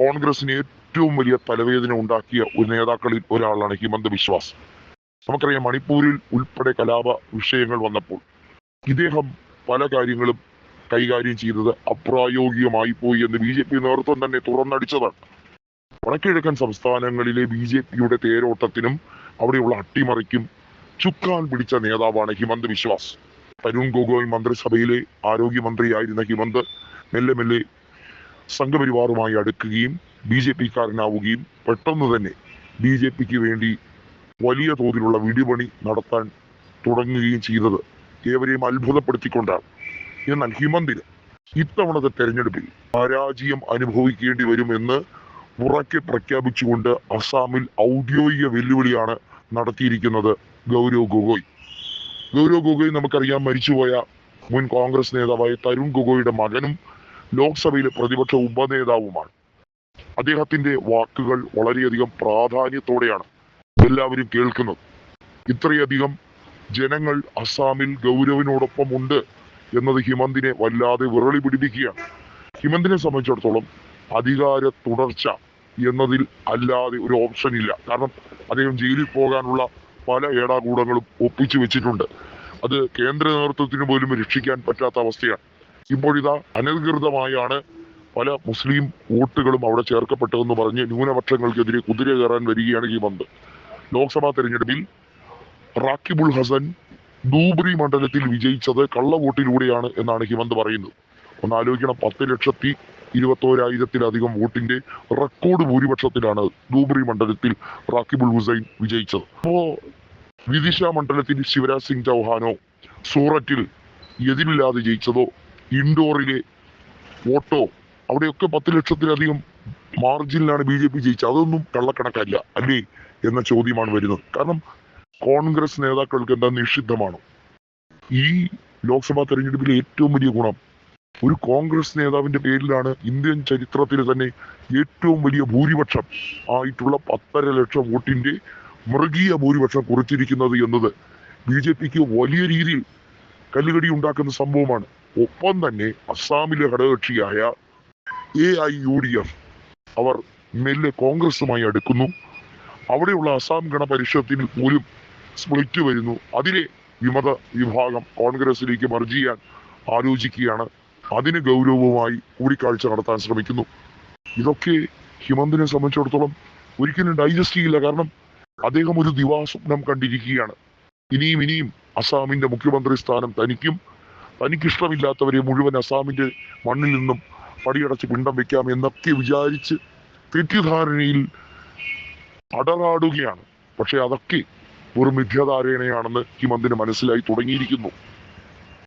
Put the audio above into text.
കോൺഗ്രസിന് ഏറ്റവും വലിയ തലവേദന ഉണ്ടാക്കിയ ഒരു നേതാക്കളിൽ ഒരാളാണ് ഹിമന്ത് ബിശ്വാസ്. നമുക്കറിയാം മണിപ്പൂരിൽ ഉൾപ്പെടെ കലാപ വിഷയങ്ങൾ വന്നപ്പോൾ ഇദ്ദേഹം പല കാര്യങ്ങളും കൈകാര്യം ചെയ്തത് അപ്രായോഗികമായി പോയി എന്ന് ബി ജെ പി നേതൃത്വം തന്നെ തുറന്നടിച്ചതാണ്. വടക്കിഴക്കൻ സംസ്ഥാനങ്ങളിലെ ബി ജെ പിയുടെ തേരോട്ടത്തിനും അവിടെയുള്ള അട്ടിമറിക്കും ചുക്കാൻ പിടിച്ച നേതാവാണ് ഹിമന്ത് ബിശ്വാസ്. തരുൺ ഗൊഗോയ് മന്ത്രിസഭയിലെ ആരോഗ്യമന്ത്രിയായിരുന്ന ഹിമന്ത് മെല്ലെ മെല്ലെ സംഘപരിവാറുമായി അടുക്കുകയും ബി ജെ പിക്കാരനാവുകയും പെട്ടെന്ന് തന്നെ ബി ജെ പിക്ക് വേണ്ടി വലിയ തോതിലുള്ള വിടിപണി നടത്താൻ തുടങ്ങുകയും ചെയ്തത് ഏവരെയും അത്ഭുതപ്പെടുത്തിക്കൊണ്ടാണ്. എന്നാൽ ഹിമന്തിന് ഇത്തവണത്തെ തെരഞ്ഞെടുപ്പിൽ പരാജയം അനുഭവിക്കേണ്ടി വരുമെന്ന് ഉറക്കെ പ്രഖ്യാപിച്ചുകൊണ്ട് അസാമിൽ ഔദ്യോഗിക വെല്ലുവിളിയാണ് നടത്തിയിരിക്കുന്നത് ഗൗരവ് ഗൊഗോയ്. ഗൗരവ് ഗൊഗോയ് നമുക്കറിയാം മരിച്ചുപോയ മുൻ കോൺഗ്രസ് നേതാവായ തരുൺ ഗൊഗോയുടെ മകനും ലോക്സഭയിലെ പ്രതിപക്ഷ ഉപനേതാവുമാണ്. അദ്ദേഹത്തിന്റെ വാക്കുകൾ വളരെയധികം പ്രാധാന്യത്തോടെയാണ് എല്ലാവരും കേൾക്കുന്നത്. ഇത്രയധികം ജനങ്ങൾ അസാമിൽ ഗൗരവിനോടൊപ്പം ഉണ്ട് എന്നത് ഹിമന്തിനെ വല്ലാതെ വിറളി പിടിപ്പിക്കുകയാണ്. ഹിമന്തിനെ സംബന്ധിച്ചിടത്തോളം അധികാര തുടർച്ച എന്നതിൽ അല്ലാതെ ഒരു ഓപ്ഷൻ ഇല്ല. കാരണം അദ്ദേഹം ജയിലിൽ പോകാനുള്ള പല ഏടാകൂടങ്ങളും ഒപ്പിച്ചു വെച്ചിട്ടുണ്ട്. അത് കേന്ദ്ര നേതൃത്വത്തിന് പോലും രക്ഷിക്കാൻ പറ്റാത്ത അവസ്ഥയാണ്. ഇപ്പോഴിതാ അനധികൃതമായാണ് പല മുസ്ലിം വോട്ടുകളും അവിടെ ചേർക്കപ്പെട്ടതെന്ന് പറഞ്ഞ് ന്യൂനപക്ഷങ്ങൾക്കെതിരെ കുതിര കയറാൻ വരികയാണ് ഹിമന്ത് ലോക്സഭാ തെരഞ്ഞെടുപ്പിൽ റാക്കിബുൾ ഹസൻ ദൂബ്രി മണ്ഡലത്തിൽ വിജയിച്ചത് കള്ളവോട്ടിലൂടെയാണ് എന്നാണ് ഹിമന്ത് പറയുന്നത്. ഒന്ന് ആലോചിക്കണം പത്ത് ലക്ഷത്തി ഇരുപത്തോരായിരത്തിലധികം വോട്ടിന്റെ റെക്കോർഡ് ഭൂരിപക്ഷത്തിലാണ് ദൂബ്രി മണ്ഡലത്തിൽ റാക്കിബുൾ ഹുസൈൻ വിജയിച്ചത്. അപ്പോ വിദിശ മണ്ഡലത്തിൽ ശിവരാജ് സിംഗ് ചൗഹാനോ സൂററ്റിൽ എതിരില്ലാതെ ജയിച്ചതോ ഇൻഡോറിലെ വോട്ടോ അവിടെയൊക്കെ പത്ത് ലക്ഷത്തിലധികം മാർജിനിലാണ് ബി ജെ പി ജയിച്ചത്. അതൊന്നും കള്ളക്കണക്കല്ല അല്ലേ? എന്ന ചോദ്യമാണ് വരുന്നത്. കാരണം കോൺഗ്രസ് നേതാക്കൾക്ക് എന്താ നിഷിദ്ധമാണ്? ഈ ലോക്സഭാ തെരഞ്ഞെടുപ്പിലെ ഏറ്റവും വലിയ ഗുണം ഒരു കോൺഗ്രസ് നേതാവിന്റെ പേരിലാണ് ഇന്ത്യൻ ചരിത്രത്തിൽ തന്നെ ഏറ്റവും വലിയ ഭൂരിപക്ഷം ആയിട്ടുള്ള പത്തര ലക്ഷം വോട്ടിന്റെ മൃഗീയ ഭൂരിപക്ഷം കുറിച്ചിരിക്കുന്നത് എന്നത് ബി ജെ പിക്ക് വലിയ രീതിയിൽ കല്ലുകടി ഉണ്ടാക്കുന്ന സംഭവമാണ്. ഒപ്പം തന്നെ അസ്സാമിലെ ഘടകകക്ഷിയായ A I U D F അവർ മെല്ലെ കോൺഗ്രസുമായി അടുക്കുന്നു. അവിടെയുള്ള അസാം ഗണപരിഷത്തിൽ പോലും സ്പ്ലിറ്റ് വരുന്നു. അതിലെ വിമത വിഭാഗം കോൺഗ്രസിലേക്ക് മർജ് ചെയ്യാൻ ആലോചിക്കുകയാണ്. അതിന് ഗൗരവമായി കൂടിക്കാഴ്ച നടത്താൻ ശ്രമിക്കുന്നു. ഇതൊക്കെ ഹിമന്തിനെ സംബന്ധിച്ചിടത്തോളം ഒരിക്കലും ഡൈജസ്റ്റ് ചെയ്യില്ല. കാരണം അദ്ദേഹം ഒരു ദിവാസ്വപ്നം കണ്ടിരിക്കുകയാണ്. ഇനിയും ഇനിയും അസാമിന്റെ മുഖ്യമന്ത്രി സ്ഥാനം തനിക്കും തനിക്കിഷ്ടമില്ലാത്തവരെ മുഴുവൻ അസാമിന്റെ മണ്ണിൽ നിന്നും പടിയടച്ച് പിണ്ടം വെക്കാം എന്നൊക്കെ വിചാരിച്ച് തെറ്റിദ്ധാരണയിൽ അടറാടുകയാണ്. പക്ഷെ അതൊക്കെ ഒരു മിഥ്യാധാരണയാണെന്ന് ഹിമന്തിന് മനസ്സിലായി തുടങ്ങിയിരിക്കുന്നു.